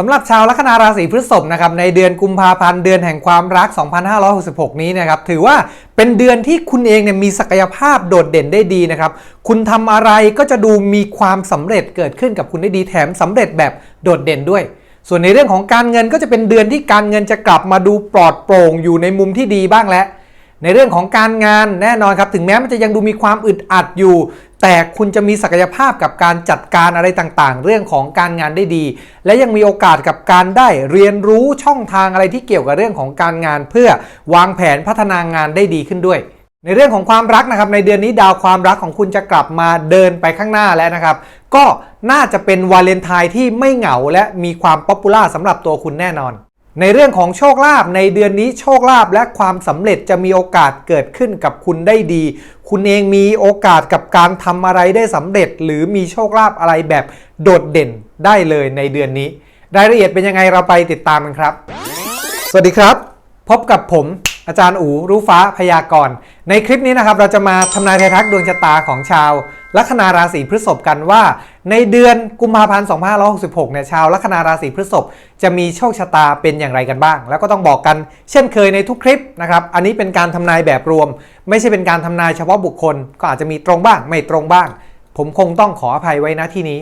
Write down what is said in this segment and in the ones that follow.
สำหรับชาวลัคนาราศีพฤษภนะครับในเดือนกุมภาพันธ์เดือนแห่งความรัก 2566 นี้นะครับถือว่าเป็นเดือนที่คุณเองเนี่ยมีศักยภาพโดดเด่นได้ดีนะครับ คุณทำอะไรก็จะดูมีความสำเร็จเกิดขึ้นกับคุณได้ดีแถมสำเร็จแบบโดดเด่นด้วย ส่วนในเรื่องของการเงินก็จะเป็นเดือนที่การเงินจะกลับมาดูปลอดโปร่งอยู่ในมุมที่ดีบ้างแล้วในเรื่องของการงานแน่นอนครับถึงแม้มันจะยังดูมีความอึดอัดอยู่ แต่คุณจะมีศักยภาพกับการจัดการอะไรต่างๆ เรื่องของการงานได้ดี และยังมีโอกาสกับการได้เรียนรู้ช่องทางอะไรที่เกี่ยวกับเรื่องของการงาน เพื่อวางแผนพัฒนางานได้ดีขึ้นด้วย ในเรื่องของความรักนะครับ ในเดือนนี้ดาวความรักของคุณจะกลับมาเดินไปข้างหน้าแล้วนะครับ ก็น่าจะเป็นวาเลนไทน์ที่ไม่เหงาและมีความป๊อปปูล่าสำหรับตัวคุณแน่นอน ในเรื่องของโชคลาภในเดือนนี้โชคลาภและความสำเร็จจะมีโอกาสเกิดขึ้นกับคุณได้ดี คุณเองมีโอกาสกับการทำอะไรได้สำเร็จ หรือมีโชคลาภอะไรแบบโดดเด่นได้เลยในเดือนนี้ รายละเอียดเป็นยังไงเราไปติดตามกันครับ สวัสดีครับ พบกับผม อาจารย์อูรู้ฟ้าพยากรณ์ในคลิปนี้นะครับเราจะมาทำนายทายทักดวงชะตาของชาวลัคนาราศีพฤษภกันว่า ในเดือนกุมภาพันธ์2566เนี่ยชาวลัคนาราศีพฤษภจะมีโชคชะตาเป็นอย่างไรกันบ้าง แล้วก็ต้องบอกกันเช่นเคยในทุกคลิปนะครับอันนี้เป็นการทำนายแบบรวม ไม่ใช่เป็นการทำนายเฉพาะบุคคล ก็อาจจะมีตรงบ้าง ไม่ตรงบ้าง ผมคงต้องขออภัยไว้ณที่นี้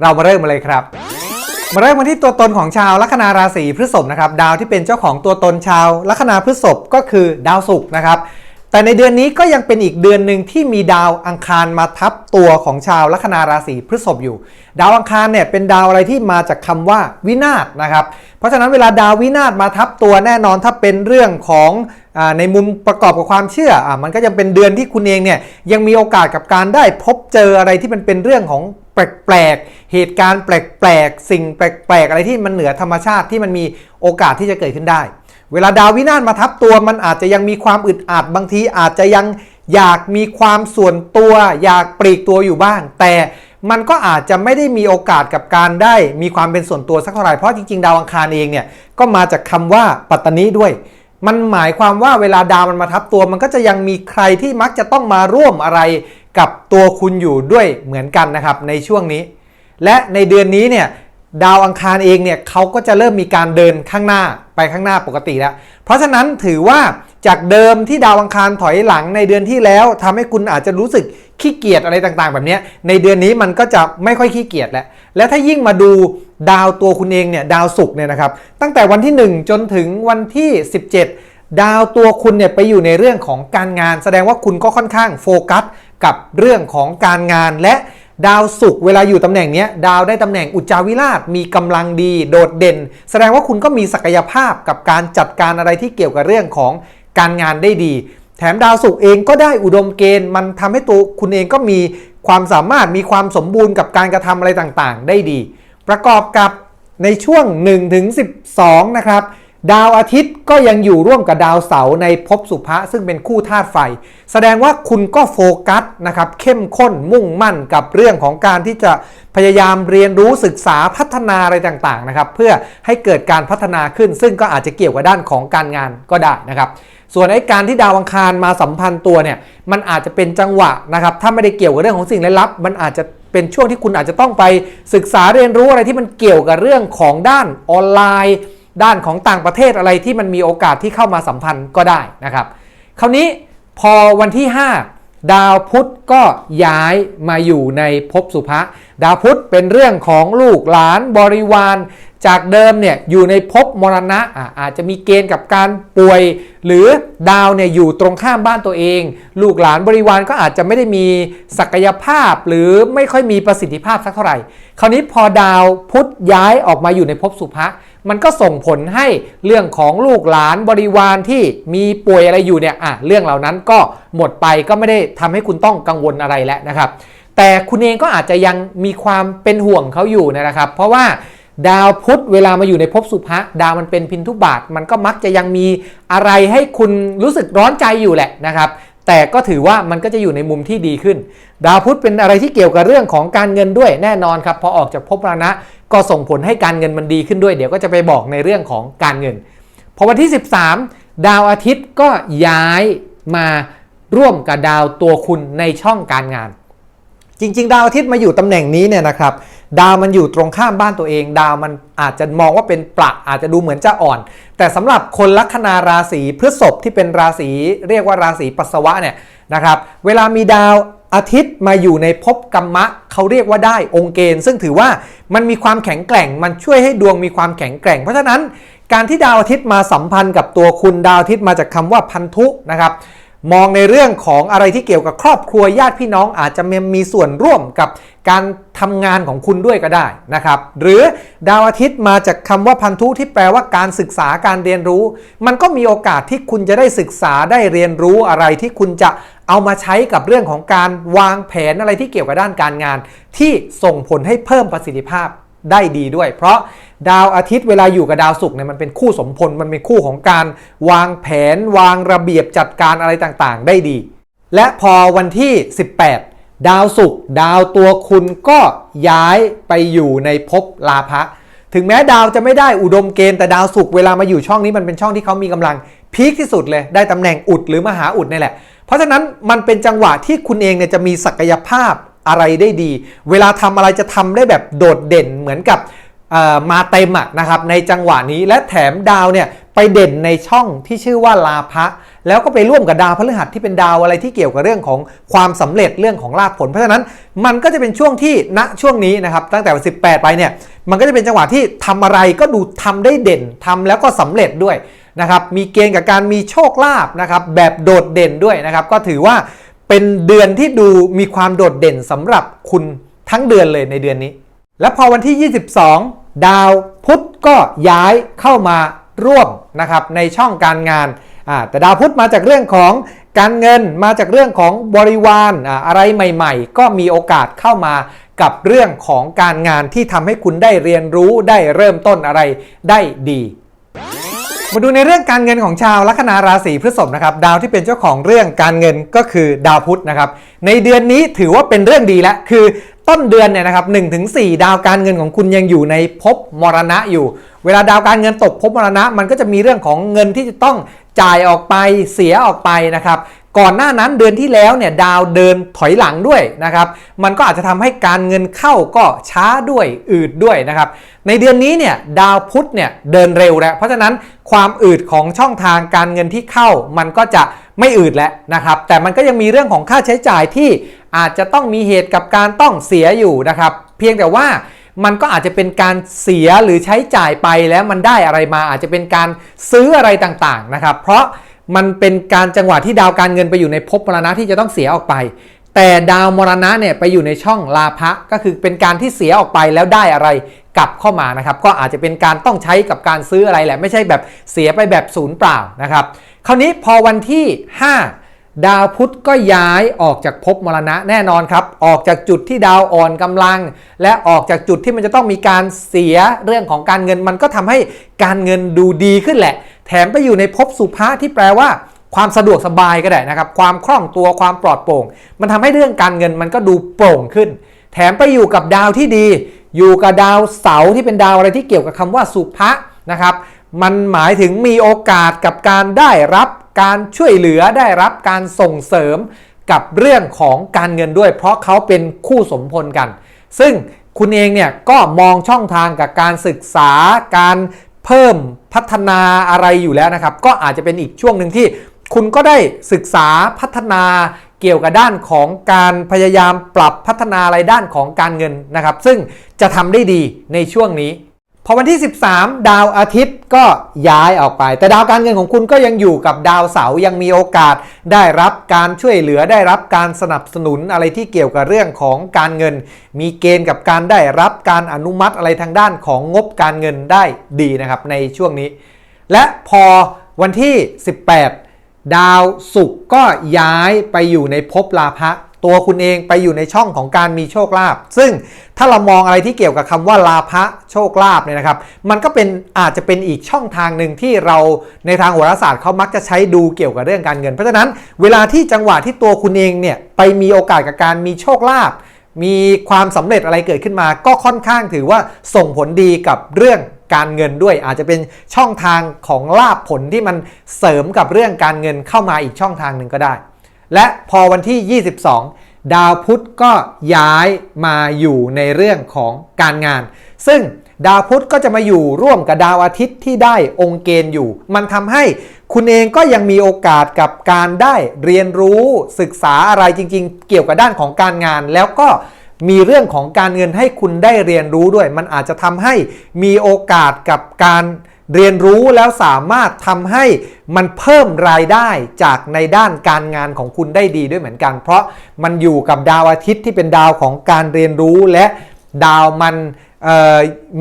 เรามาเริ่มมาเลยครับ มาเริ่มกันที่ตัวตนของชาวลัคนาราศีพฤษภนะครับดาวที่เป็นเจ้าของตัวตนชาวลัคนาพฤษภก็คือดาวศุกร์นะครับแต่ในเดือนนี้ก็ยังเป็นอีกเดือนหนึ่งที่มีดาวอังคารมาทับตัวของชาวลัคนาราศีพฤษภอยู่ ดาวอังคารเนี่ยเป็นดาวอะไรที่มาจากคำว่าวินาศนะครับเพราะฉะนั้นเวลาดาววินาศมาทับตัวแน่นอนถ้าเป็นเรื่องของอในมุมประกอบกับความเชื่ออมันก็ยังเป็นเดือนที่คุณเองเนี่ยยังมีโอกาสกับการได้พบเจออะไรที่มันเป็นเรื่องของ แปลกๆ เหตุการณ์แปลกๆ สิ่งแปลกๆ อะไรที่มันเหนือธรรมชาติที่มันมีโอกาสที่จะเกิดขึ้นได้ เวลาดาววินาศมาทับตัวมันอาจจะยังมีความอึดอัดบางทีอาจจะยังอยากมีความส่วนตัว อยากปลีกตัวอยู่บ้าง แต่มันก็อาจจะไม่ได้มีโอกาสกับการได้มีความเป็นส่วนตัวสักเท่าไหร่เพราะจริงๆ ดาวอังคารเองเนี่ยก็มาจากคำว่าปัตตนิด้วย มันหมายความว่าเวลาดาวมันมาทับตัว มันก็จะยังมีใครที่มักจะต้องมาร่วมอะไร กับตัวคุณอยู่ด้วยเหมือนกันนะครับในช่วงนี้ และในเดือนนี้เนี่ยดาวอังคารเองเนี่ยเขาก็จะเริ่มมีการเดินข้างหน้าไปข้างหน้าปกติแล้ว เพราะฉะนั้นถือว่าจากเดิมที่ดาวอังคารถอยหลังในเดือนที่แล้วทำให้คุณอาจจะรู้สึกขี้เกียจอะไรต่างๆ แบบนี้ในเดือนนี้มันก็จะไม่ค่อยขี้เกียจแล้ว และถ้ายิ่งมาดูดาวตัวคุณเองเนี่ยดาวศุกร์เนี่ยนะครับตั้งแต่วันที่ 1 จนถึงวันที่ 17 ดาวตัวคุณเนี่ยไปอยู่ในเรื่องของการงาน แสดงว่าคุณก็ค่อนข้างโฟกัสกับเรื่องของการงานและดาวศุกร์เวลาอยู่ตำแหน่งเนี้ยดาวได้ตำแหน่งอุจจาวิราชมีกำลังดีโดดเด่น แสดงว่าคุณก็มีศักยภาพกับการจัดการอะไรที่เกี่ยวกับเรื่องของการงานได้ดี แถมดาวศุกร์เองก็ได้อุดมเกณฑ์ มันทำให้ตัวคุณเองก็มีความสามารถมีความสมบูรณ์กับการกระทำอะไรต่างๆ ได้ดี ประกอบกับในช่วง1ถึง12 นะครับ ดาวอาทิตย์ก็ยังอยู่ร่วมกับดาวเสาร์ในภพสุภะซึ่งเป็นคู่ธาตุไฟ แสดงว่าคุณก็โฟกัสนะครับเข้มข้นมุ่งมั่นกับเรื่องของการที่จะพยายามเรียนรู้ศึกษาพัฒนาอะไรต่างๆนะครับเพื่อให้เกิดการพัฒนาขึ้น ซึ่งก็อาจจะเกี่ยวกับด้านของการงานก็ได้นะครับส่วนไอ้การที่ดาวอังคารมาสัมพันธ์ตัวเนี่ยมันอาจจะเป็นจังหวะนะครับถ้าไม่ได้เกี่ยวกับเรื่องของสิ่งลี้ลับ มันอาจจะเป็นช่วงที่คุณอาจจะต้องไปศึกษาเรียนรู้อะไรที่มันเกี่ยวกับเรื่องของด้านออนไลน์ ด้านของต่างประเทศอะไรที่มันมีโอกาสที่เข้ามาสัมพันธ์ก็ได้นะครับ คราวนี้พอวันที่ 5 ดาวพุธก็ย้ายมาอยู่ในภพสุภะดาวพุธเป็นเรื่องของลูกหลานบริวาร จากเดิมเนี่ยอยู่ในภพมรณะอะอาจจะมีเกณฑ์กับการป่วย หรือดาวเนี่ยอยู่ตรงข้ามบ้านตัวเอง ลูกหลานบริวารก็อาจจะไม่ได้มีศักยภาพ หรือไม่ค่อยมีประสิทธิภาพสักเท่าไหร่ คราวนี้พอดาวพุธย้ายออกมาอยู่ในภพสุภะ มันก็ส่งผลให้เรื่องของลูกหลานบริวารที่มีป่วยอะไรอยู่เนี่ยอะเรื่องเหล่านั้นก็หมดไปก็ไม่ได้ทำให้คุณต้องกังวลอะไรแล้วนะครับ แต่คุณเองก็อาจจะยังมีความเป็นห่วงเขาอยู่นะครับ เพราะว่าดาวพุธเวลามาอยู่ในภพสุภะดาวมันเป็นพินทุบาท มันก็มักจะยังมีอะไรให้คุณรู้สึกร้อนใจอยู่แหละนะครับ แต่ก็ถือว่ามันก็จะอยู่ในมุมที่ดีขึ้น ดาวพุธเป็นอะไรที่เกี่ยวกับเรื่องของการเงินด้วยแน่นอนครับพอออกจากภพมรณะ ก็ส่งผลให้การเงินมันดีขึ้นด้วย เดี๋ยวก็จะไปบอกในเรื่องของการเงิน พอวันที่ 13 ดาวอาทิตย์ก็ย้ายมาร่วมกับดาวตัวคุณในช่องการงาน จริง ๆ ดาวอาทิตย์มาอยู่ตำแหน่งนี้เนี่ยนะครับ ดาวมันอยู่ตรงข้ามบ้านตัวเอง ดาวมันอาจจะมองว่าเป็นประอาจจะดูเหมือนจะอ่อน แต่สำหรับคนลัคนาราศีพฤษภที่เป็นราศีเรียกว่าราศีปัสสาวะเนี่ยนะครับ เวลามีดาว อาทิตย์มาอยู่ในภพกรรมะเขาเรียกว่าได้องค์เกณฑ์ ซึ่งถือว่ามันมีความแข็งแกร่ง มันช่วยให้ดวงมีความแข็งแกร่ง เพราะฉะนั้นการที่ดาวอาทิตย์มาสัมพันธ์กับตัวคุณดาวอาทิตย์มาจากคำว่าพันธุนะครับมองในเรื่องของอะไรที่เกี่ยวกับครอบครัวญาติพี่น้องอาจจะมีส่วนร่วมกับการทำงานของคุณด้วยก็ได้นะครับ หรือดาวอาทิตย์มาจากคำว่าพันธุที่แปลว่าการศึกษาการเรียนรู้ มันก็มีโอกาสที่คุณจะได้ศึกษาได้เรียนรู้อะไรที่คุณจะ เอามาใช้กับเรื่องของการวางแผนอะไรที่เกี่ยวกับด้านการงาน ที่ส่งผลให้เพิ่มประสิทธิภาพได้ดีด้วย เพราะดาวอาทิตย์เวลาอยู่กับดาวศุกร์เนี่ยมันเป็นคู่สมพลมันเป็นคู่ของการวางแผน วางระเบียบจัดการอะไรต่างๆ ได้ดี และพอวันที่ 18 ดาวศุกร์ดาวตัวคุณก็ย้ายไปอยู่ในภพลาภะถึงแม้ดาวจะไม่ได้อุดมเกณฑ์แต่ดาวศุกร์เวลามาอยู่ช่องนี้มันเป็นช่องที่เขามีกำลังพีคที่สุดเลยได้ตำแหน่งอุดหรือมหาอุดนี่แหละ เพราะฉะนั้นมันเป็นจังหวะที่คุณเองเนี่ยจะมีศักยภาพอะไรได้ดี เวลาทำอะไรจะทำได้แบบโดดเด่นเหมือนกับมาเต็มอะนะครับในจังหวะนี้และแถมดาวเนี่ยไปเด่นในช่องที่ชื่อว่าลาภะแล้วก็ไปร่วมกับดาวพฤหัสที่เป็นดาวอะไรที่เกี่ยวกับเรื่องของความสำเร็จเรื่องของลาภผล เพราะฉะนั้นมันก็จะเป็นช่วงที่ณช่วงนี้นะครับตั้งแต่วัน18 ไปเนี่ยมันก็จะเป็นจังหวะที่ทำอะไรก็ดูทำได้เด่นทำแล้วก็สำเร็จด้วย นะครับมีเกณฑ์กับการมีโชคลาภนะครับแบบโดดเด่นด้วยนะครับก็ถือว่าเป็นเดือนที่ดูมีความโดดเด่นสำหรับคุณทั้งเดือนเลยในเดือนนี้ และพอวันที่ 22 ดาวพุธก็ย้ายเข้ามาร่วมนะครับในช่องการงานอ่าแต่ดาวพุธมาจากเรื่องของการเงินมาจากเรื่องของบริวารอ่าอะไรใหม่ ๆ ก็มีโอกาสเข้ามากับเรื่องของการงานที่ทำให้คุณได้เรียนรู้ได้เริ่มต้นอะไรได้ดี มาดูในเรื่องการเงินของชาวลัคนาราศีพฤษภนะครับดาวที่เป็นเจ้าของเรื่องการเงินก็คือดาวพุธนะครับในเดือนนี้ถือว่าเป็นเรื่องดีแล้วคือต้นเดือนเนี่ยนะครับ1ถึงสดาวการเงินของคุณยังอยู่ในภพมรณะอยู่ เวลาดาวการเงินตกภพมรณะ มันก็จะมีเรื่องของเงินที่จะต้องจ่ายออกไปเสียออกไปนะครับ ก่อนหน้านั้นเดือนที่แล้วเนี่ยดาวเดินถอยหลังด้วยนะครับ มันก็อาจจะทำให้การเงินเข้าก็ช้าด้วยอืดด้วยนะครับ ในเดือนนี้เนี่ยดาวพุธเนี่ยเดินเร็วแล้ว เพราะฉะนั้นความอืดของช่องทางการเงินที่เข้า มันก็จะไม่อืดแล้วนะครับ แต่มันก็ยังมีเรื่องของค่าใช้จ่ายที่อาจจะต้องมีเหตุกับการต้องเสียอยู่นะครับ เพียงแต่ว่ามันก็อาจจะเป็นการเสียหรือใช้จ่ายไปแล้วมันได้อะไรมาอาจจะเป็นการซื้ออะไรต่างๆนะครับ เพราะ มันเป็นการจังหวะที่ดาวการเงินไปอยู่ในภพมรณะที่จะต้องเสียออกไป แต่ดาวมรณะเนี่ยไปอยู่ในช่องลาภะก็คือเป็นการที่เสียออกไปแล้วได้อะไรกลับเข้ามานะครับ ก็อาจจะเป็นการต้องใช้กับการซื้ออะไรแหละ ไม่ใช่แบบเสียไปแบบศูนย์เปล่านะครับ คราวนี้พอวันที่ 5ดาวพุธก็ย้ายออกจากภพมรณะแน่นอนครับ ออกจากจุดที่ดาวอ่อนกำลัง และออกจากจุดที่มันจะต้องมีการเสียเรื่องของการเงินมันก็ทำให้การเงินดูดีขึ้นแหละ แถมไปอยู่ในภพสุภะที่แปลว่า ความสะดวกสบายก็ได้นะครับ ความคล่องตัวความปลอดโปร่ง มันทำให้เรื่องการเงินมันก็ดูโปร่งขึ้น แถมไปอยู่กับดาวที่ดี อยู่กับดาวเสาร์ที่เป็นดาวอะไรที่เกี่ยวกับคำว่าสุภะนะครับมันหมายถึงมีโอกาสกับการได้รับการช่วยเหลือได้รับการส่งเสริมกับเรื่องของการเงินด้วย เพราะเขาเป็นคู่สมพลกัน ซึ่งคุณเองเนี่ยก็มองช่องทางกับการศึกษาการ เพิ่มพัฒนาอะไรอยู่แล้วนะครับ ก็อาจจะเป็นอีกช่วงหนึ่งที่คุณก็ได้ศึกษาพัฒนาเกี่ยวกับด้านของการพยายามปรับพัฒนาอะไรด้านของการเงินนะครับ ซึ่งจะทำได้ดีในช่วงนี้ พอวันที่ 13 ดาวอาทิตย์ก็ย้ายออกไป แต่ดาวการเงินของคุณก็ยังอยู่กับดาวเสาร์ยังมีโอกาส ได้รับการช่วยเหลือได้รับการสนับสนุนอะไรที่เกี่ยวกับเรื่องของการเงิน มีเกณฑ์กับการได้รับการอนุมัติอะไรทางด้านของงบการเงินได้ดีนะครับในช่วงนี้ และพอวันที่ 18 ดาวศุกร์ก็ย้ายไปอยู่ในภพลาภะ ตัวคุณเองไปอยู่ในช่องของการมีโชคลาภซึ่งถ้าเรามองอะไรที่เกี่ยวกับคำว่าลาภะโชคลาภเนี่ยนะครับ มันก็เป็นอาจจะเป็นอีกช่องทางหนึ่งที่เราในทางโหราศาสตร์เขามักจะใช้ดูเกี่ยวกับเรื่องการเงิน เพราะฉะนั้นเวลาที่จังหวะที่ตัวคุณเองเนี่ยไปมีโอกาสกับการมีโชคลาภมีความสำเร็จอะไรเกิดขึ้นมา ก็ค่อนข้างถือว่าส่งผลดีกับเรื่องการเงินด้วยอาจจะเป็นช่องทางของลาบผลที่มันเสริมกับเรื่องการเงินเข้ามาอีกช่องทางหนึ่งก็ได้ และพอวันที่ 22 ดาวพุธก็ย้ายมาอยู่ในเรื่องของการงาน ซึ่งดาวพุธก็จะมาอยู่ร่วมกับดาวอาทิตย์ที่ได้องค์เกณฑ์อยู่ มันทำให้คุณเองก็ยังมีโอกาสกับการได้เรียนรู้ศึกษาอะไรจริง ๆ เกี่ยวกับด้านของการงาน แล้วก็มีเรื่องของการเงินให้คุณได้เรียนรู้ด้วย มันอาจจะทำให้มีโอกาสกับการ เรียนรู้แล้วสามารถทำให้มันเพิ่มรายได้จากในด้านการงานของคุณได้ดีด้วยเหมือนกัน เพราะมันอยู่กับดาวอาทิตย์ที่เป็นดาวของการเรียนรู้และดาวมัน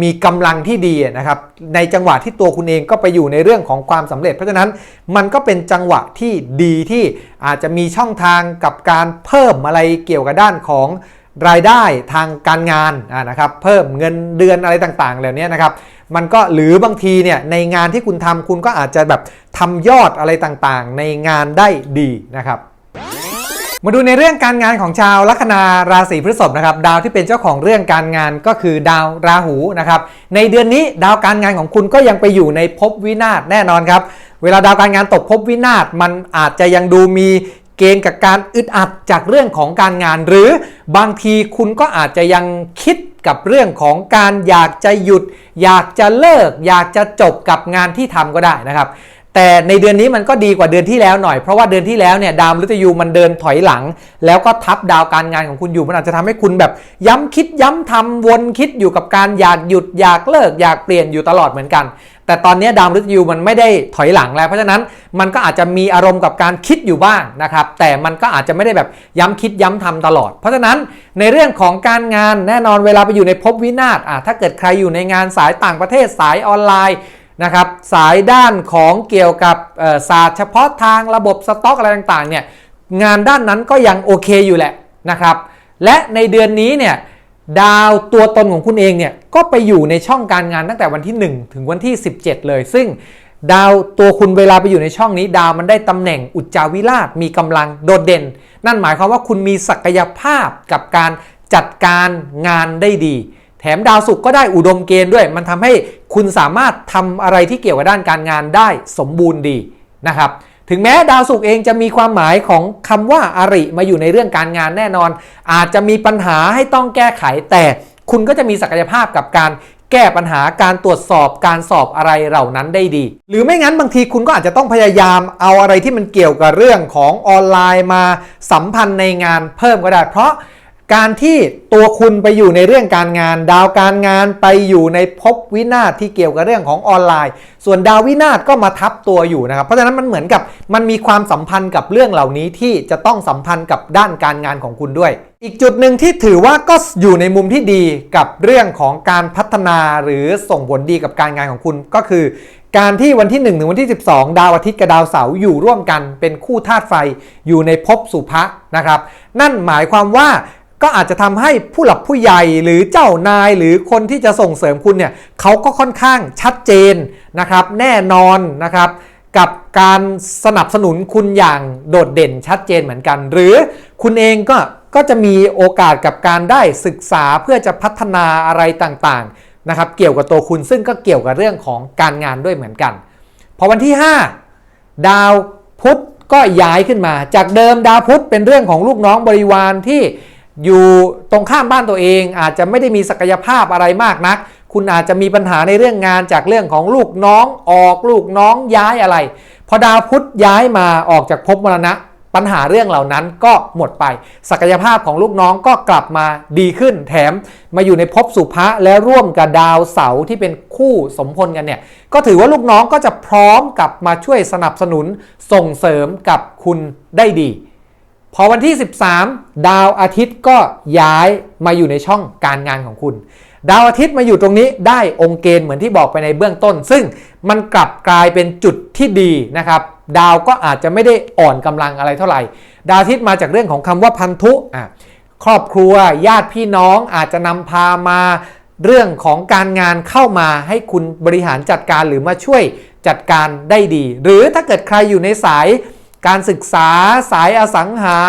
มีกำลังที่ดีนะครับในจังหวะที่ตัวคุณเองก็ไปอยู่ในเรื่องของความสำเร็จ เพราะฉะนั้นมันก็เป็นจังหวะที่ดีที่อาจจะมีช่องทางกับการเพิ่มอะไรเกี่ยวกับด้านของรายได้ทางการงานนะครับเพิ่มเงินเดือนอะไรต่างๆเหล่านี้นะครับ มันก็หรือบางทีเนี่ยในงานที่คุณทำคุณก็อาจจะแบบทำยอดอะไรต่างๆ ในงานได้ดีนะครับ มาดูในเรื่องการงานของชาวลัคนาราศีพฤษภนะครับ ดาวที่เป็นเจ้าของเรื่องการงานก็คือดาวราหูนะครับ ในเดือนนี้ดาวการงานของคุณก็ยังไปอยู่ในภพวินาศแน่นอนครับเวลาดาวการงานตกภพวินาศมันอาจจะยังดูมี เกณฑ์กับการอึดอัดจากเรื่องของการงาน หรือบางทีคุณก็อาจจะยังคิดกับเรื่องของการอยากจะหยุด อยากจะเลิก อยากจะจบกับงานที่ทำก็ได้นะครับ แต่ในเดือนนี้มันก็ดีกว่าเดือนที่แล้วหน่อยเพราะว่าเดือนที่แล้วเนี่ยดาวมฤตยูมันเดินถอยหลัง แล้วก็ทับดาวการงานของคุณอยู่มันอาจจะทำให้คุณแบบ ย้ำคิดย้ำทำวนคิดอยู่กับการอยากหยุดอยากเลิก อยากเปลี่ยนอยู่ตลอดเหมือนกัน แต่ตอนนี้ดาวมฤตยูมันไม่ได้ถอยหลังแล้ว เพราะฉะนั้นมันก็อาจจะมีอารมณ์กับการคิดอยู่บ้างนะครับแต่มันก็อาจจะไม่ได้แบบย้ำคิดย้ำทำตลอด เพราะฉะนั้นในเรื่องของการงานแน่นอนเวลาไปอยู่ในภพวินาศอะถ้าเกิดใครอยู่ในงานสายต่างประเทศสายออนไลน์นะครับสายด้านของเกี่ยวกับศาสตร์เฉพาะทางระบบสต็อกอะไรต่างๆเนี่ยงานด้านนั้นก็ยังโอเคอยู่แหละนะครับและในเดือนนี้เนี่ย ดาวตัวตนของคุณเองเนี่ยก็ไปอยู่ในช่องการงานตั้งแต่วันที่ 1 ถึงวันที่ 17 เลย ซึ่งดาวตัวคุณเวลาไปอยู่ในช่องนี้ ดาวมันได้ตำแหน่งอุจจาวิราชมีกำลังโดดเด่น นั่นหมายความว่าคุณมีศักยภาพกับการจัดการงานได้ดี แถมดาวศุกร์ก็ได้อุดมเกณฑ์ด้วย มันทำให้คุณสามารถทำอะไรที่เกี่ยวกับด้านการงานได้สมบูรณ์ดีนะครับ ถึงแม้ดาวศุกร์เองจะมีความหมายของคำว่าอาริมาอยู่ในเรื่องการงานแน่นอน อาจจะมีปัญหาให้ต้องแก้ไข แต่คุณก็จะมีศักยภาพกับการแก้ปัญหาการตรวจสอบการสอบอะไรเหล่านั้นได้ดี หรือไม่งั้นบางทีคุณก็อาจจะต้องพยายามเอาอะไรที่มันเกี่ยวกับเรื่องของออนไลน์มาสัมพันธ์ในงานเพิ่มก็ได้ เพราะ การที่ตัวคุณไปอยู่ในเรื่องการงาน ดาวการงานไปอยู่ในภพวินาศที่เกี่ยวกับเรื่องของออนไลน์ ส่วนดาววินาศก็มาทับตัวอยู่นะครับ เพราะฉะนั้นมันเหมือนกับมันมีความสัมพันธ์กับเรื่องเหล่านี้ที่จะต้องสัมพันธ์กับด้านการงานของคุณด้วย อีกจุดหนึ่งที่ถือว่าก็อยู่ในมุมที่ดีกับเรื่องของการพัฒนาหรือส่งผลดีกับการงานของคุณก็คือ การที่วันที่1ถึงวันที่ 12 ดาวอาทิตย์กับดาวเสาร์อยู่ร่วมกันเป็นคู่ธาตุไฟอยู่ในภพสุภะนะครับ นั่นหมายความว่า ก็อาจจะทำให้ผู้หลักผู้ใหญ่หรือเจ้านายหรือคนที่จะส่งเสริมคุณเนี่ยเขาก็ค่อนข้างชัดเจนนะครับแน่นอนนะครับกับการสนับสนุนคุณอย่างโดดเด่นชัดเจนเหมือนกัน หรือคุณเองก็ก็จะมีโอกาสกับการได้ศึกษาเพื่อจะพัฒนาอะไรต่างๆนะครับเกี่ยวกับตัวคุณซึ่งก็เกี่ยวกับเรื่องของการงานด้วยเหมือนกัน พอวันที่ 5 ดาวพุธก็ย้ายขึ้นมา จากเดิมดาวพุธเป็นเรื่องของลูกน้องบริวารที่ อยู่ตรงข้ามบ้านตัวเอง อาจจะไม่ได้มีศักยภาพอะไรมากนัก คุณอาจจะมีปัญหาในเรื่องงานจากเรื่องของลูกน้องออกลูกน้องย้ายอะไร พอดาวพุธย้ายมาออกจากภพมรณะปัญหาเรื่องเหล่านั้นก็หมดไป ศักยภาพของลูกน้องก็กลับมาดีขึ้น แถมมาอยู่ในภพสุภะและร่วมกับดาวเสาที่เป็นคู่สมพลกันเนี่ย ก็ถือว่าลูกน้องก็จะพร้อมกลับมาช่วยสนับสนุนส่งเสริมกับคุณได้ดี พอวันที่ 13 ดาวอาทิตย์ก็ย้ายมาอยู่ในช่องการงานของคุณ ดาวอาทิตย์มาอยู่ตรงนี้ได้องค์เกณฑ์เหมือนที่บอกไปในเบื้องต้น ซึ่งมันกลับกลายเป็นจุดที่ดีนะครับ ดาวก็อาจจะไม่ได้อ่อนกำลังอะไรเท่าไหร่ ดาวอาทิตย์มาจากเรื่องของคำว่าพันธุอะครอบครัวญาติพี่น้องอาจจะนำพามาเรื่องของการงานเข้ามาให้คุณบริหารจัดการหรือมาช่วยจัดการได้ดี หรือถ้าเกิดใครอยู่ในสาย การศึกษาสายอสังหา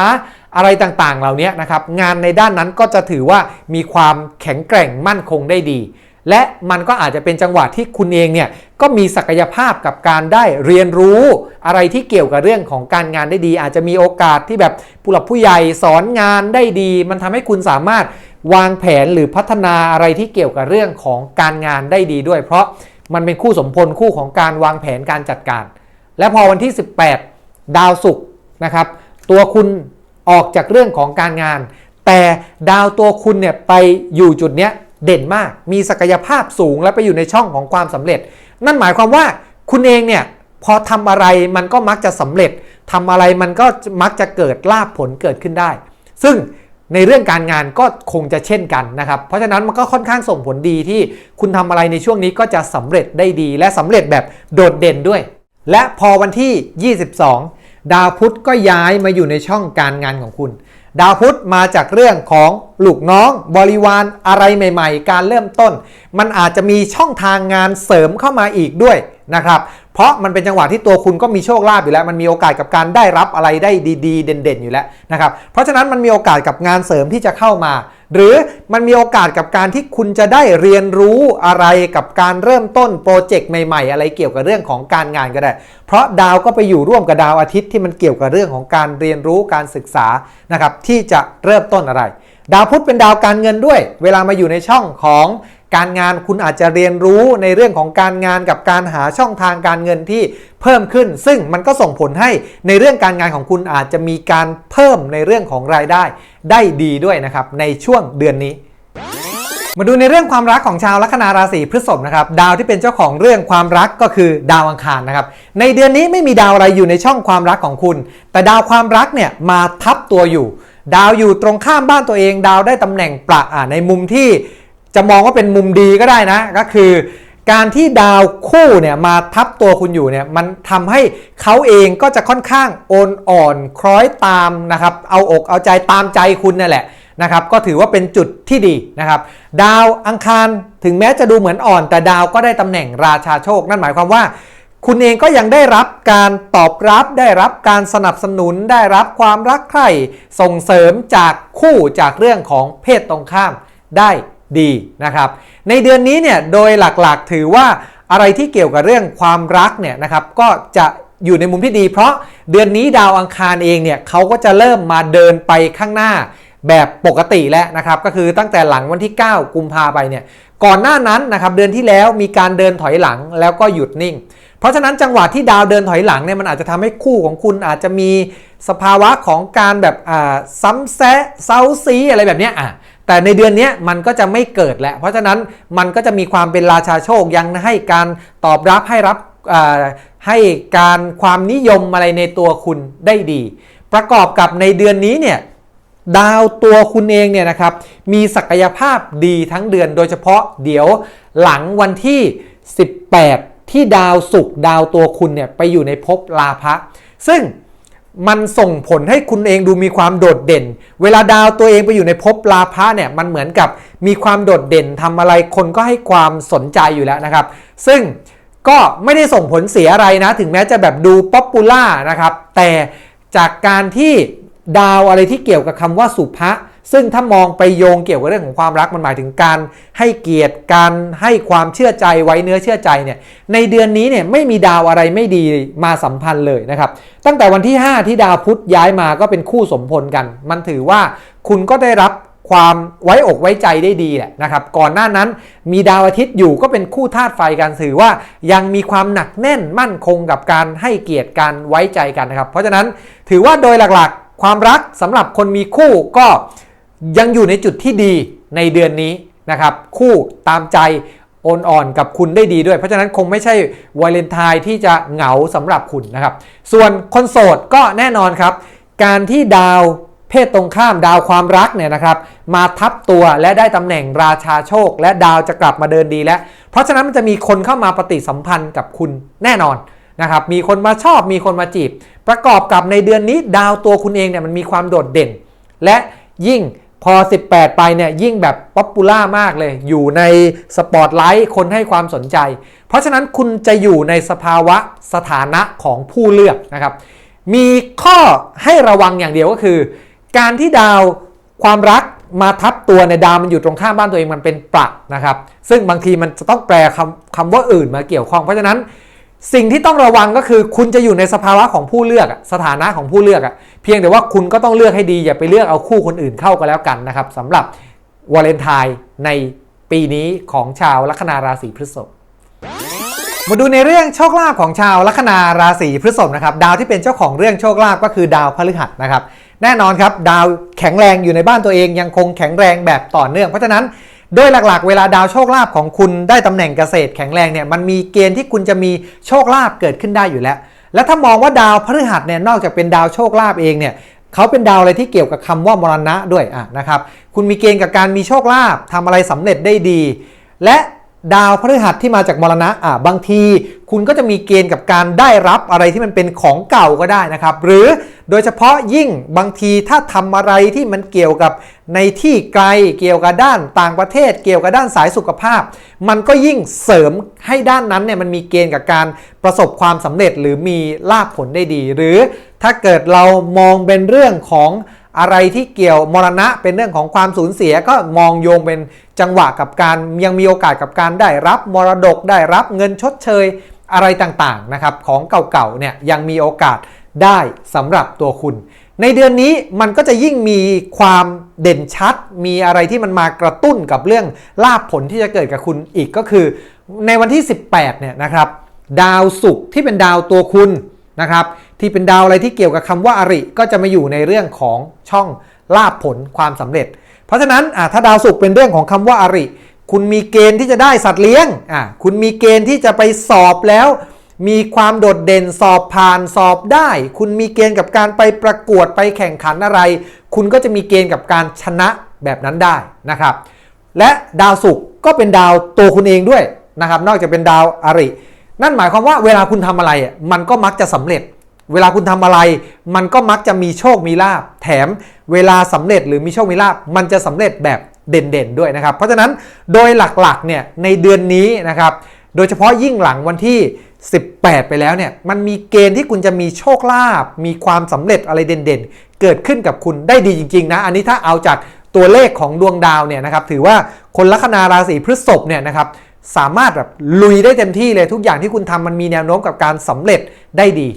อะไรต่างๆ เหล่านี้นะครับ งานในด้านนั้นก็จะถือว่ามีความแข็งแกร่งมั่นคงได้ดี และมันก็อาจจะเป็นจังหวะที่คุณเองเนี่ยก็มีศักยภาพกับการได้เรียนรู้อะไรที่เกี่ยวกับเรื่องของการงานได้ดี อาจจะมีโอกาสที่แบบผู้หลักผู้ใหญ่สอนงานได้ดี มันทำให้คุณสามารถวางแผนหรือพัฒนาอะไรที่เกี่ยวกับเรื่องของการงานได้ดีด้วย เพราะมันเป็นคู่สมพลคู่ของการวางแผนการจัดการ และพอวันที่ 18 ดาวศุกร์นะครับ ตัวคุณออกจากเรื่องของการงาน แต่ดาวตัวคุณเนี่ยไปอยู่จุดเนี้ยเด่นมาก มีศักยภาพสูงและไปอยู่ในช่องของความสำเร็จ นั่นหมายความว่าคุณเองเนี่ยพอทำอะไรมันก็มักจะสำเร็จทำอะไรมันก็มักจะเกิดลาภผลเกิดขึ้นได้ ซึ่งในเรื่องการงานก็คงจะเช่นกันนะครับ เพราะฉะนั้นมันก็ค่อนข้างส่งผลดีที่คุณทำอะไรในช่วงนี้ก็จะสำเร็จได้ดี และสำเร็จแบบโดดเด่นด้วย และพอวันที่ 22 ดาวพุธก็ย้ายมาอยู่ในช่องการงานของคุณ ดาวพุธมาจากเรื่องของลูกน้องบริวารอะไรใหม่ ๆ การเริ่มต้น มันอาจจะมีช่องทางงานเสริมเข้ามาอีกด้วยนะครับ เพราะมันเป็นจังหวะที่ตัวคุณก็มีโชคลาภอยู่แล้ว มันมีโอกาสกับการได้รับอะไรได้ดี ๆ เด่นๆ อยู่แล้วนะครับ เพราะฉะนั้นมันมีโอกาสกับงานเสริมที่จะเข้ามา หรือมันมีโอกาสกับการที่คุณจะได้เรียนรู้อะไรกับการเริ่มต้นโปรเจกต์ใหม่ๆ อะไรเกี่ยวกับเรื่องของการงานก็ได้ เพราะดาวก็ไปอยู่ร่วมกับดาวอาทิตย์ที่มันเกี่ยวกับเรื่องของการเรียนรู้การศึกษานะครับที่จะเริ่มต้นอะไร ดาวพุธเป็นดาวการเงินด้วย เวลามาอยู่ในช่องของ การงานคุณอาจจะเรียนรู้ในเรื่องของการงานกับการหาช่องทางการเงินที่เพิ่มขึ้น ซึ่งมันก็ส่งผลให้ในเรื่องการงานของคุณอาจจะมีการเพิ่มในเรื่องของรายได้ ได้ดีด้วยนะครับในช่วงเดือนนี้มาดูในเรื่องความรักของชาวลัคนาราศีพฤษภนะครับดาวที่เป็นเจ้าของเรื่องความรักก็คือดาวอังคารนะครับในเดือนนี้ไม่มีดาวอะไรอยู่ในช่องความรักของคุณ แต่ดาวความรักเนี่ยมาทับตัวอยู่ ดาวอยู่ตรงข้ามบ้านตัวเอง ดาวได้ตำแหน่งประอ่าในมุมที่ จะมองว่าเป็นมุมดีก็ได้นะ ก็คือ การที่ดาวคู่เนี่ยมาทับตัวคุณอยู่เนี่ยมันทำให้เขาเองก็จะค่อนข้างโอนอ่อนคล้อยตามนะครับเอาอกเอาใจตามใจคุณนั่นแหละนะครับก็ถือว่าเป็นจุดที่ดีนะครับ ดาวอังคารถึงแม้จะดูเหมือนอ่อน แต่ดาวก็ได้ตำแหน่งราชาโชค นั่นหมายความว่า คุณเองก็ยังได้รับการตอบรับได้รับการสนับสนุนได้รับความรักใคร่ส่งเสริมจากคู่จากเรื่องของเพศตรงข้ามได้ ดีนะครับ ในเดือนนี้เนี่ยโดยหลักๆ ถือว่าอะไรที่เกี่ยวกับเรื่องความรักเนี่ยนะครับก็จะอยู่ในมุมที่ดี เพราะเดือนนี้ดาวอังคารเองเนี่ยเขาก็จะเริ่มมาเดินไปข้างหน้าแบบปกติแล้วนะครับก็คือตั้งแต่หลังวันที่ 9 กุมภาไปเนี่ยก่อนหน้านั้นนะครับเดือนที่แล้วมีการเดินถอยหลังแล้วก็หยุดนิ่ง เพราะฉะนั้นจังหวะที่ดาวเดินถอยหลังเนี่ยมันอาจจะทำให้คู่ของคุณอาจจะมีสภาวะของการแบบซ้ำแซะเซาซีอะไรแบบเนี้ยอะ แต่ในเดือนนี้มันก็จะไม่เกิดแหล้วเพราะฉะนั้นมันก็จะมีความเป็นราชาโชคยังให้การตอบรับให้รับให้การความนิยมอะไรในตัวคุณได้ดี ประกอบกับในเดือนนี้เนี่ยดาวตัวคุณเองเนี่ยนะครับมีศักยภาพดีทั้งเดือน โดยเฉพาะเดี๋ยวหลังวันที่ 18 ที่ดาวศุกร์ดาวตัวคุณเนี่ยไปอยู่ในภพลาภะซึ่ง มันส่งผลให้คุณเองดูมีความโดดเด่น เวลาดาวตัวเองไปอยู่ในภพลาภะเนี่ยมันเหมือนกับมีความโดดเด่นทำอะไรคนก็ให้ความสนใจอยู่แล้วนะครับ ซึ่งก็ไม่ได้ส่งผลเสียอะไรนะ ถึงแม้จะแบบดูป๊อปปูล่านะครับ แต่จากการที่ดาวอะไรที่เกี่ยวกับคำว่าสุภะ ซึ่งถ้ามองไปโยงเกี่ยวกับเรื่องของความรักมันหมายถึงการ ให้เกียรติการให้ความเชื่อใจไว้เนื้อเชื่อใจเนี่ยในเดือนนี้เนี่ยไม่มีดาวอะไรไม่ดีมาสัมพันธ์เลยนะครับตั้งแต่วันที่ 5 ที่ดาวพุธย้ายมาก็เป็นคู่สมพลกัน มันถือว่าคุณก็ได้รับความไว้อกไว้ใจได้ดีแหละนะครับ ก่อนหน้านั้นมีดาวอาทิตย์อยู่ก็เป็นคู่ธาตุไฟกันถือว่ายังมีความหนักแน่นมั่นคงกับการให้เกียรติการไว้ใจกันนะครับ เพราะฉะนั้นถือว่าโดยหลักๆ ความรักสำหรับคนมีคู่ก็ ยังอยู่ในจุดที่ดีในเดือนนี้นะครับ คู่ตามใจโอนอ่อนกับคุณได้ดีด้วย เพราะฉะนั้นคงไม่ใช่วาเลนไทน์ที่จะเหงาสำหรับคุณนะครับ ส่วนคนโสดก็แน่นอนครับ การที่ดาวเพศตรงข้ามดาวความรักเนี่ยนะครับมาทับตัวและได้ตำแหน่งราชาโชค และดาวจะกลับมาเดินดีแล้ว เพราะฉะนั้นมันจะมีคนเข้ามาปฏิสัมพันธ์กับคุณแน่นอนนะครับมีคนมาชอบมีคนมาจีบ ประกอบกับในเดือนนี้ดาวตัวคุณเองเนี่ยมันมีความโดดเด่น และยิ่ง พอ 18 ไปเนี่ยยิ่งแบบป๊อปปูล่ามากเลย อยู่ในสปอตไลท์คนให้ความสนใจ เพราะฉะนั้นคุณจะอยู่ในสภาวะสถานะของผู้เลือกนะครับ มีข้อให้ระวังอย่างเดียวก็คือ การที่ดาวความรักมาทับตัวในดาวมันอยู่ตรงข้ามบ้านตัวเองมันเป็นประนะครับ ซึ่งบางทีมันจะต้องแปลคำคำว่าอื่นมาเกี่ยวข้อง เพราะฉะนั้น สิ่งที่ต้องระวังก็คือคุณจะอยู่ในสภาวะของผู้เลือกสถานะของผู้เลือกอะเพียงแต่ว่าคุณก็ต้องเลือกให้ดีอย่าไปเลือกเอาคู่คนอื่นเข้าก็แล้วกันนะครับสำหรับวาเลนไทน์ในปีนี้ของชาวลัคนาราศีพฤษภมาดูในเรื่องโชคลาภของชาวลัคนาราศีพฤษภนะครับดาวที่เป็นเจ้าของเรื่องโชคลาภก็คือดาวพฤหัสนะครับแน่นอนครับดาวแข็งแรงอยู่ในบ้านตัวเองยังคงแข็งแรงแบบต่อเนื่อง เพราะฉะนั้น โดยหลักๆ เวลาดาวโชคลาภของคุณได้ตำแหน่งเกษตรแข็งแรงเนี่ยมันมีเกณฑ์ที่คุณจะมีโชคลาภเกิดขึ้นได้อยู่แล้ว และถ้ามองว่าดาวพฤหัสเนี่ยนอกจากเป็นดาวโชคลาภเองเนี่ยเขาเป็นดาวอะไรที่เกี่ยวกับคำว่ามรณะด้วยอะนะครับ คุณมีเกณฑ์กับการมีโชคลาภทำอะไรสำเร็จได้ดี และ ดาวพฤหัสที่มาจากมรณะอะบางที คุณก็จะมีเกณฑ์กับการได้รับอะไรที่มันเป็นของเก่าก็ได้นะครับ หรือโดยเฉพาะยิ่งบางทีถ้าทำอะไรที่มันเกี่ยวกับในที่ไกลเกี่ยวกับด้านต่างประเทศ เกี่ยวกับด้านสายสุขภาพ มันก็ยิ่งเสริมให้ด้านนั้นเนี่ยมันมีเกณฑ์กับการประสบความสำเร็จ หรือมีลาภผลได้ดี หรือถ้าเกิดเรามองเป็นเรื่องของ อะไรที่เกี่ยวมรณะเป็นเรื่องของความสูญเสียก็มองโยงเป็นจังหวะกับการยังมีโอกาสกับการได้รับมรดกได้รับเงินชดเชยอะไรต่างๆนะครับของเก่าๆเนี่ยยังมีโอกาสได้สำหรับตัวคุณ ในเดือนนี้มันก็จะยิ่งมีความเด่นชัด มีอะไรที่มันมากระตุ้นกับเรื่องลาภผลที่จะเกิดกับคุณอีกก็คือ ในวันที่ 18เนี่ยนะครับดาวศุกร์ที่เป็นดาวตัวคุณ นะครับที่เป็นดาวอะไรที่เกี่ยวกับคำว่าอริก็จะมาอยู่ในเรื่องของช่องลาภผลความสำเร็จ เพราะฉะนั้นอะถ้าดาวศุกร์เป็นเรื่องของคำว่าอริ คุณมีเกณฑ์ที่จะได้สัตว์เลี้ยงอะคุณมีเกณฑ์ที่จะไปสอบแล้ว มีความโดดเด่นสอบผ่านสอบได้ คุณมีเกณฑ์กับการไปประกวดไปแข่งขันอะไร คุณก็จะมีเกณฑ์กับการชนะแบบนั้นได้นะครับ และดาวศุกร์ก็เป็นดาวตัวคุณเองด้วยนะครับ นอกจากเป็นดาวอริ นั่นหมายความว่าเวลาคุณทำอะไรอะมันก็มักจะสำเร็จ เวลาคุณทำอะไร มันก็มักจะมีโชคมีลาภแถมเวลาสำเร็จหรือมีโชคมีลาภมันจะสำเร็จแบบเด่นๆด้วยนะครับ เพราะฉะนั้นโดยหลักๆเนี่ยในเดือนนี้นะครับ โดยเฉพาะยิ่งหลังวันที่ 18 ไปแล้วเนี่ยมันมีเกณฑ์ที่คุณจะมีโชคลาภมีความสำเร็จอะไรเด่นๆ เกิดขึ้นกับคุณได้ดีจริงๆนะอันนี้ถ้าเอาจากตัวเลขของดวงดาวเนี่ยนะครับถือว่าคนลัคนาราศีพฤษภเนี่ยนะครับ สามารถแบบลุยได้เต็มที่เลยทุกอย่างที่คุณทำมันมีแนวโน้มกับการสำเร็จได้ดี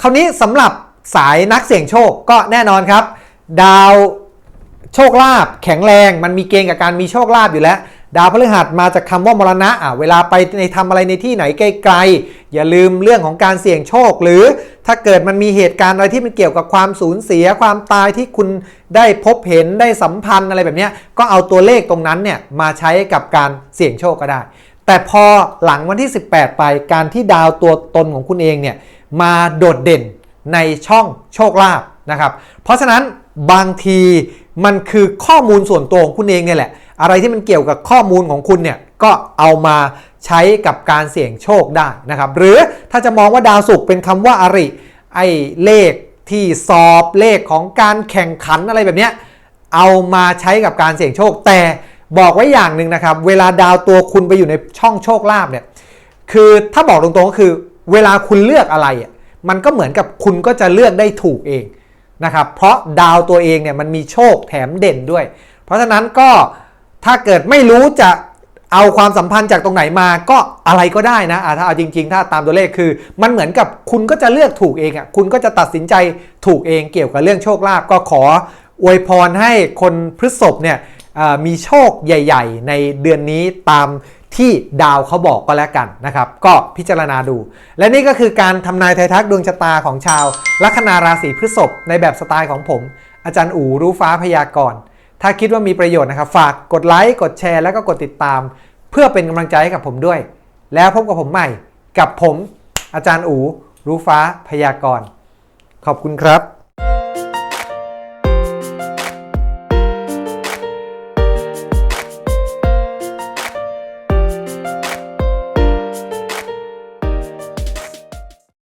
คราวนี้สำหรับสายนักเสี่ยงโชคก็แน่นอนครับ ดาวโชคลาภแข็งแรง มันมีเกณฑ์กับการมีโชคลาภอยู่แล้ว ดาวพฤหัสมาจากคำว่ามรณะอะเวลาไปในทำอะไรในที่ไหนไกลๆ อย่าลืมเรื่องของการเสี่ยงโชค หรือถ้าเกิดมันมีเหตุการณ์อะไรที่มันเกี่ยวกับความสูญเสียความตายที่คุณได้พบเห็นได้สัมพันธ์อะไรแบบนี้ก็เอาตัวเลขตรงนั้นเนี่ยมาใช้กับการเสี่ยงโชคก็ได้ แต่พอหลังวันที่ 18 ไปการที่ดาวตัวตนของคุณเองเนี่ยมาโดดเด่นในช่องโชคลาภนะครับ เพราะฉะนั้นบางทีมันคือข้อมูลส่วนตัวของคุณเองเนี่ยแหละ อะไรที่มันเกี่ยวกับข้อมูลของคุณเนี่ยก็เอามาใช้กับการเสี่ยงโชคได้นะครับหรือถ้าจะมองว่าดาวศุกร์เป็นคำว่าอริไอ้เลขที่สอบเลขของการแข่งขันอะไรแบบเนี้ยเอามาใช้กับการเสี่ยงโชค แต่บอกไว้อย่างหนึ่งนะครับ เวลาดาวตัวคุณไปอยู่ในช่องโชคลาภเนี่ยคือถ้าบอกตรงๆก็คือ เวลาคุณเลือกอะไรอะมันก็เหมือนกับคุณก็จะเลือกได้ถูกเองนะครับเพราะดาวตัวเองเนี่ยมันมีโชคแถมเด่นด้วย เพราะฉะนั้นก็ ถ้าเกิดไม่รู้จะเอาความสัมพันธ์จากตรงไหนมาก็อะไรก็ได้นะะถ้าเอาจริง ๆ ถ้าตามตัวเลขคือ มันเหมือนกับคุณก็จะเลือกถูกเองอะคุณก็จะตัดสินใจถูกเองเกี่ยวกับเรื่องโชคลาภก็ขออวยพรให้คนพฤษภเนี่ยมีโชคใหญ่ ๆ ในเดือนนี้ตามที่ดาวเขาบอกก็แล้วกันนะครับ ก็พิจารณาดู และนี่ก็คือการทำนายไทยทักดวงชะตาของชาวลัคนาราศีพฤษภในแบบสไตล์ของผม อาจารย์อู๋รู้ฟ้าพยากรณ์ ถ้าคิดว่ามีประโยชน์นะครับ ฝากกดไลค์กดแชร์แล้วก็กดติดตาม เพื่อเป็นกำลังใจให้กับผมด้วย แล้วพบกับผมใหม่กับผม อาจารย์อู รู้ฟ้าพยากรณ์ขอบคุณครับ